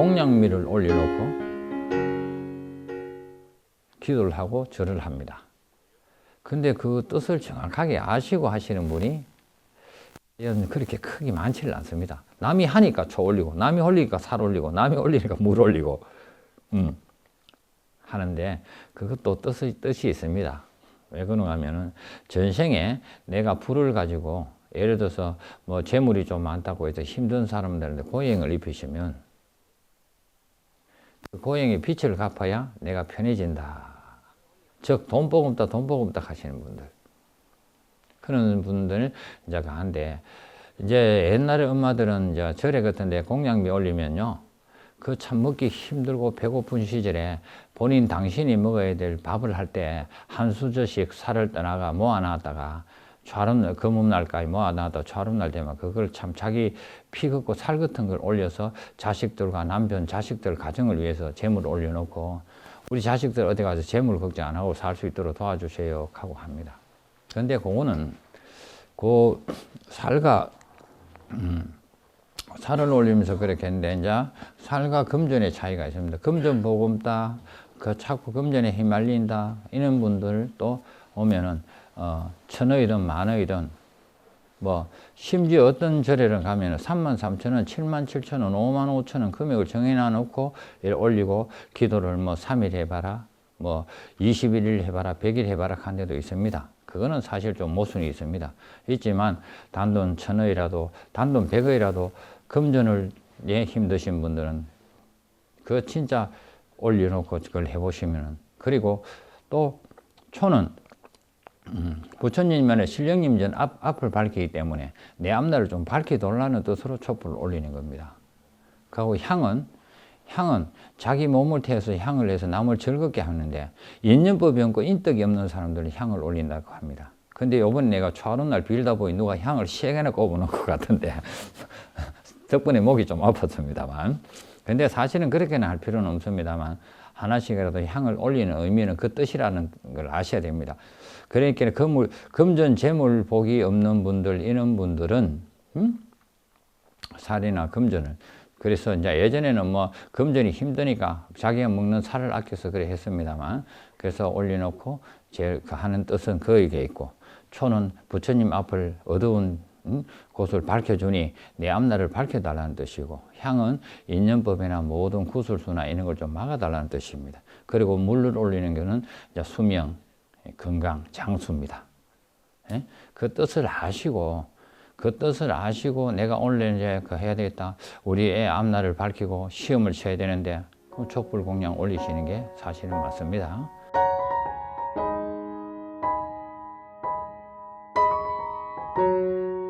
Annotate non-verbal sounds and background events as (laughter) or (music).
공양미를 올려놓고 기도를 하고 절을 합니다. 근데 그 뜻을 정확하게 아시고 하시는 분이 그렇게 크게 많지는 않습니다. 남이 하니까 초 올리고, 남이 올리니까 살 올리고, 남이 올리니까 물 올리고, 음, 하는데 그것도 뜻이, 뜻이 있습니다. 왜 그런가 하면은 전생에 내가 불을 가지고 예를 들어서 뭐 재물이 좀 많다고 해서 힘든 사람들한테 고행을 입히시면 그 고행의 빛을 갚아야 내가 편해진다. 즉, 돈 보금다, 돈 보금다 하시는 분들. 그런 분들 이제 한데 이제 옛날에 엄마들은 이제 절에 같은데 공양미 올리면요. 그 참 먹기 힘들고 배고픈 시절에 본인 당신이 먹어야 될 밥을 할 때 한 수저씩 살을 떠나가 모아놨다가 좌름 금음날까지 모아놨다 좌름날 되면 그걸 참 자기 피 걷고 살 같은 걸 올려서 자식들과 남편 자식들 가정을 위해서 재물을 올려놓고 우리 자식들 어디 가서 재물 걱정 안 하고 살 수 있도록 도와주세요 하고 합니다. 그런데 그거는 그 살과 음, 살을 올리면서 그렇게 했는데 이제 살과 금전의 차이가 있습니다. 금전 보금다 그 자꾸 금전에 휘말린다 이런 분들 또 오면은 어, 천억이든 만억이든 뭐 심지어 어떤 절에는 가면은 3만 3천 원, 7만 7천 원, 5만 5천 원 금액을 정해놔 놓고 올리고 기도를 뭐 3일 해봐라, 뭐 21일 해봐라, 100일 해봐라 한 데도 있습니다. 그거는 사실 좀 모순이 있습니다. 있지만 단돈 천 원이라도 단돈 백 원이라도 금전을 예 힘드신 분들은 그 진짜 올려놓고 그걸 해보시면은 그리고 또 초는 음, 부처님만의 신령님 전 앞, 앞을 밝히기 때문에 내 앞날을 좀 밝혀달라는 뜻으로 촛불을 올리는 겁니다. 그리고 향은 향은 자기 몸을 태워서 향을 해서 남을 즐겁게 하는데 인연법이 없고 인덕이 없는 사람들은 향을 올린다고 합니다. 근데 요번에 내가 초하룻날 빌다 보니 누가 향을 시에게나 꼽아놓은 것 같은데 (laughs) 덕분에 목이 좀 아팠습니다만 근데 사실은 그렇게는 할 필요는 없습니다만 하나씩이라도 향을 올리는 의미는 그 뜻이라는 걸 아셔야 됩니다. 그러니까 금물, 금전 재물 복이 없는 분들 이런 분들은 음? 살이나 금전을 그래서 이제 예전에는 뭐 금전이 힘드니까 자기가 먹는 살을 아껴서 그래 했습니다만 그래서 올려놓고 제일 그 하는 뜻은 거기에 있고 초는 부처님 앞을 어두운 음? 곳을 밝혀주니 내 앞날을 밝혀달라는 뜻이고 향은 인연법이나 모든 구술수나 이런 걸 좀 막아달라는 뜻입니다. 그리고 물을 올리는 것은 수명, 건강, 장수입니다. 예? 그 뜻을 아시고 그 뜻을 아시고 내가 오늘 이제 그 해야 되겠다. 우리 애 앞날을 밝히고 시험을 쳐야 되는데 그 촛불 공양 올리시는 게 사실은 맞습니다.